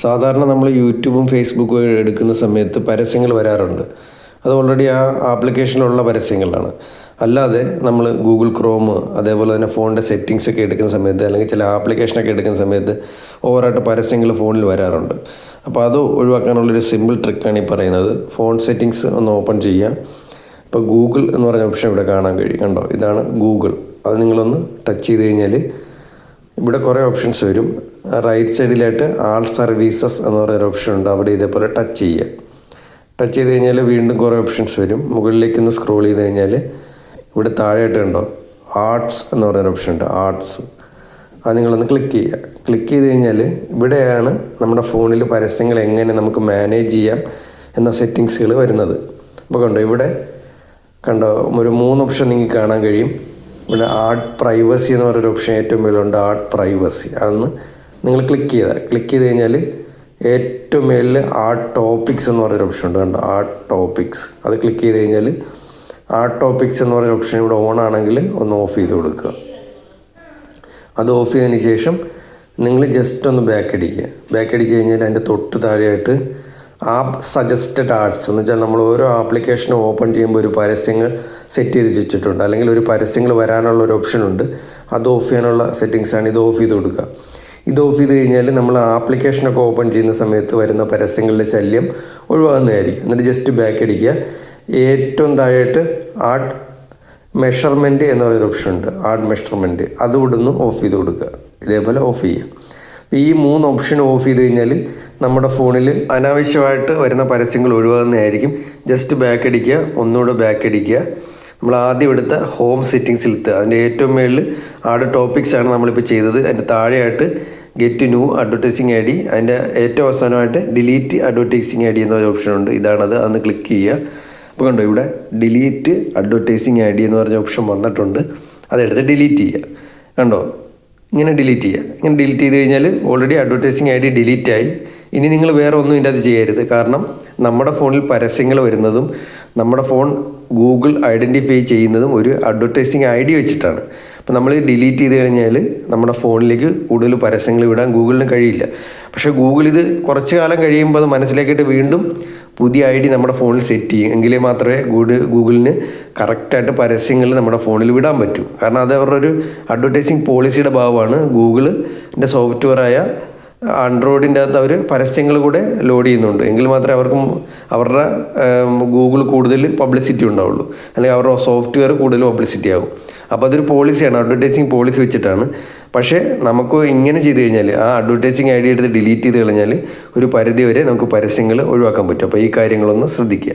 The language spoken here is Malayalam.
സാധാരണ നമ്മൾ യൂട്യൂബും ഫേസ്ബുക്കും എടുക്കുന്ന സമയത്ത് പരസ്യങ്ങൾ വരാറുണ്ട്. അത് ഓൾറെഡി ആ ആപ്ലിക്കേഷനിലുള്ള പരസ്യങ്ങളാണ്. അല്ലാതെ നമ്മൾ ഗൂഗിൾ ക്രോം അതേപോലെ തന്നെ ഫോണിന്റെ സെറ്റിങ്സ് ഒക്കെ എടുക്കുന്ന സമയത്ത് അല്ലെങ്കിൽ ചില ആപ്ലിക്കേഷനൊക്കെ എടുക്കുന്ന സമയത്ത് ഓവറായിട്ട് പരസ്യങ്ങൾ ഫോണിൽ വരാറുണ്ട്. അപ്പോൾ അത് ഒഴിവാക്കാനുള്ളൊരു സിമ്പിൾ ട്രിക്കാണ് ഈ പറയുന്നത്. ഫോൺ സെറ്റിങ്സ് ഒന്ന് ഓപ്പൺ ചെയ്യുക. ഇപ്പോൾ ഗൂഗിൾ എന്ന് പറഞ്ഞ ഓപ്ഷൻ ഇവിടെ കാണാൻ കഴിയും. കണ്ടോ? ഇതാണ് ഗൂഗിൾ അത് നിങ്ങളൊന്ന് ടച്ച് ചെയ്ത് കഴിഞ്ഞാൽ ഇവിടെ കുറേ ഓപ്ഷൻസ് വരും. റൈറ്റ് സൈഡിലായിട്ട് ആൾ സർവീസസ് എന്ന് പറയുന്ന ഓപ്ഷൻ ഉണ്ട്. അവിടെ ഇതേപോലെ ടച്ച് ചെയ്യുക. ടച്ച് ചെയ്ത് കഴിഞ്ഞാൽ വീണ്ടും കുറേ ഓപ്ഷൻസ് വരും. മുകളിലേക്ക് ഒന്ന് സ്ക്രോൾ ചെയ്ത് കഴിഞ്ഞാൽ ഇവിടെ താഴെയായിട്ട് കണ്ടോ? ആർട്സ് എന്ന് പറയുന്ന ഓപ്ഷൻ ഉണ്ട്. ആർട്സ് അത് നിങ്ങളൊന്ന് ക്ലിക്ക് ചെയ്യുക. ക്ലിക്ക് ചെയ്ത് കഴിഞ്ഞാൽ ഇവിടെയാണ് നമ്മുടെ ഫോണിൽ പരസ്യങ്ങൾ എങ്ങനെ നമുക്ക് മാനേജ് ചെയ്യാം എന്ന സെറ്റിങ്സുകൾ വരുന്നത്. അപ്പോൾ കണ്ടോ? ഇവിടെ കണ്ടോ? ഒരു മൂന്ന് ഓപ്ഷൻ നിങ്ങൾക്ക് കാണാൻ കഴിയും. ഇവിടെ ആർട്ട് പ്രൈവസി എന്ന് പറയുന്ന ഓപ്ഷൻ ഏറ്റവും മേലുണ്ട് ആർട്ട് പ്രൈവസി അതൊന്ന് നിങ്ങൾ ക്ലിക്ക് ചെയ്താൽ ക്ലിക്ക് ചെയ്ത് കഴിഞ്ഞാൽ ഏറ്റവും മേളിൽ ആർട്ട് ടോപ്പിക്സ് എന്ന് പറയുന്ന ഓപ്ഷൻ ഉണ്ട്. കണ്ടോ? ആർട്ട് ടോപ്പിക്സ് അത് ക്ലിക്ക് ചെയ്ത് കഴിഞ്ഞാൽ ആർട്ട് ടോപ്പിക്സ് എന്ന് പറയുന്ന ഓപ്ഷൻ ഇവിടെ ഓൺ ആണെങ്കിൽ ഒന്ന് ഓഫ് ചെയ്ത് കൊടുക്കുക. അത് ഓഫ് ചെയ്തതിന് ശേഷം നിങ്ങൾ ജസ്റ്റ് ഒന്ന് ബാക്ക് അടിക്കുക. ബാക്ക് അടിച്ച് കഴിഞ്ഞാൽ അതിന്റെ തൊട്ട് താഴെയായിട്ട് ആപ്പ് സജസ്റ്റഡ് ആർട്സ് എന്ന് വെച്ചാൽ നമ്മൾ ഓരോ ആപ്ലിക്കേഷൻ ഓപ്പൺ ചെയ്യുമ്പോൾ ഒരു പരസ്യങ്ങൾ സെറ്റ് ചെയ്ത് വെച്ചിട്ടുണ്ട്. അല്ലെങ്കിൽ ഒരു പരസ്യങ്ങൾ വരാനുള്ള ഒരു ഓപ്ഷൻ ഉണ്ട്. അത് ഓഫ് ചെയ്യാനുള്ള സെറ്റിങ്സ് ആണ്. ഇത് ഓഫ് ചെയ്ത് കൊടുക്കുക. ഇത് ഓഫ് ചെയ്ത് കഴിഞ്ഞാൽ നമ്മൾ ആപ്ലിക്കേഷനൊക്കെ ഓപ്പൺ ചെയ്യുന്ന സമയത്ത് വരുന്ന പരസ്യങ്ങളുടെ ശല്യം ഒഴിവാകുന്നതായിരിക്കും. എന്നിട്ട് ജസ്റ്റ് ബാക്ക് അടിക്കുക. ഏറ്റവും താഴെയായിട്ട് ആർട്ട് മെഷർമെന്റ് എന്ന് പറയുന്ന ഓപ്ഷൻ ഉണ്ട്. ആർട്ട് മെഷർമെന്റ് അത് ഇവിടുന്ന് ഓഫ് ചെയ്ത് കൊടുക്കുക. ഇതേപോലെ ഓഫ് ചെയ്യുക. ഈ മൂന്ന് ഓപ്ഷൻ ഓഫ് ചെയ്ത് കഴിഞ്ഞാൽ നമ്മുടെ ഫോണിൽ അനാവശ്യമായിട്ട് വരുന്ന പരസ്യങ്ങൾ ഒഴിവാകുന്നതായിരിക്കും. ജസ്റ്റ് ബാക്ക് അടിക്കുക ഒന്നുകൂടെ ബാക്ക് അടിക്കുക നമ്മൾ ആദ്യം എടുത്ത ഹോം സെറ്റിങ്സിൽ എത്തുക അതിന്റെ ഏറ്റവും മുകളിൽ ആട് ടോപ്പിക്സ് ആണ് നമ്മളിപ്പോൾ ചെയ്തത്. അതിന്റെ താഴെയായിട്ട് get new advertising I D. അതിന്റെ ഏറ്റവും അവസാനമായിട്ട് ഡിലീറ്റ് അഡ്വർടൈസിങ് ഐ ഡി എന്നൊരു ഓപ്ഷൻ ഉണ്ട്. ഇതാണത്. അതൊന്ന് ക്ലിക്ക് ചെയ്യുക. അപ്പോൾ കണ്ടോ ഇവിടെ ഡിലീറ്റ് അഡ്വർടൈസിങ് ഐ ഡി എന്ന് പറഞ്ഞ ഓപ്ഷൻ വന്നിട്ടുണ്ട്. അതെടുത്ത് ഡിലീറ്റ് ചെയ്യുക. കണ്ടോ? ഇങ്ങനെ ഡിലീറ്റ് ചെയ്യുക. ഇങ്ങനെ ഡിലീറ്റ് ചെയ്ത് കഴിഞ്ഞാൽ already advertising I D delete ആയി. ഇനി നിങ്ങൾ വേറെ ഒന്നും ഇതിന്റെ അത് ചെയ്യരുത്. കാരണം നമ്മുടെ ഫോണിൽ പരസ്യങ്ങൾ വരുന്നതും നമ്മുടെ ഫോൺ ഗൂഗിൾ ഐഡന്റിഫൈ ചെയ്യുന്നതും ഒരു അഡ്വർടൈസിങ് ഐ ഡി വെച്ചിട്ടാണ്. അപ്പോൾ നമ്മൾ ഡിലീറ്റ് ചെയ്ത് കഴിഞ്ഞാൽ നമ്മുടെ ഫോണിലേക്ക് കൂടുതൽ പരസ്യങ്ങൾ വിടാൻ ഗൂഗിളിന് കഴിയില്ല. പക്ഷേ ഗൂഗിൾ ഇത് കുറച്ച് കാലം കഴിയുമ്പോൾ അത് മനസ്സിലാക്കിയിട്ട് വീണ്ടും പുതിയ ഐ ഡി നമ്മുടെ ഫോണിൽ സെറ്റ് ചെയ്യും. എങ്കിലേ മാത്രമേ ഗൂഗിൾ ഗൂഗിളിന് കറക്റ്റായിട്ട് പരസ്യങ്ങൾ നമ്മുടെ ഫോണിൽ വിടാൻ പറ്റൂ. കാരണം അത് അവരുടെ ഒരു അഡ്വർടൈസിങ് പോളിസിയുടെ ഭാഗമാണ് ഗൂഗിളിന്റെ സോഫ്റ്റ്വെയറായ ആൻഡ്രോയിഡിന്റെ അകത്ത് അവർ പരസ്യങ്ങൾ കൂടെ ലോഡ് ചെയ്യുന്നുണ്ട്. എങ്കിൽ മാത്രമേ അവർക്കും അവരുടെ ഗൂഗിൾ കൂടുതൽ പബ്ലിസിറ്റി ഉണ്ടാവുള്ളൂ. അല്ലെങ്കിൽ അവരുടെ സോഫ്റ്റ്വെയർ കൂടുതൽ പബ്ലിസിറ്റി ആകും. അപ്പോൾ അതൊരു പോളിസിയാണ് അഡ്വർടൈസിങ് പോളിസി വെച്ചിട്ടാണ്. പക്ഷേ നമുക്ക് ഇങ്ങനെ ചെയ്ത് കഴിഞ്ഞാൽ ആ അഡ്വർടൈസിങ് ഐ ഡി എടുത്ത് ഡിലീറ്റ് ചെയ്ത് കഴിഞ്ഞാൽ ഒരു പരിധി വരെ നമുക്ക് പരസ്യങ്ങൾ ഒഴിവാക്കാൻ പറ്റും. അപ്പോൾ ഈ കാര്യങ്ങളൊന്ന് ശ്രദ്ധിക്കുക.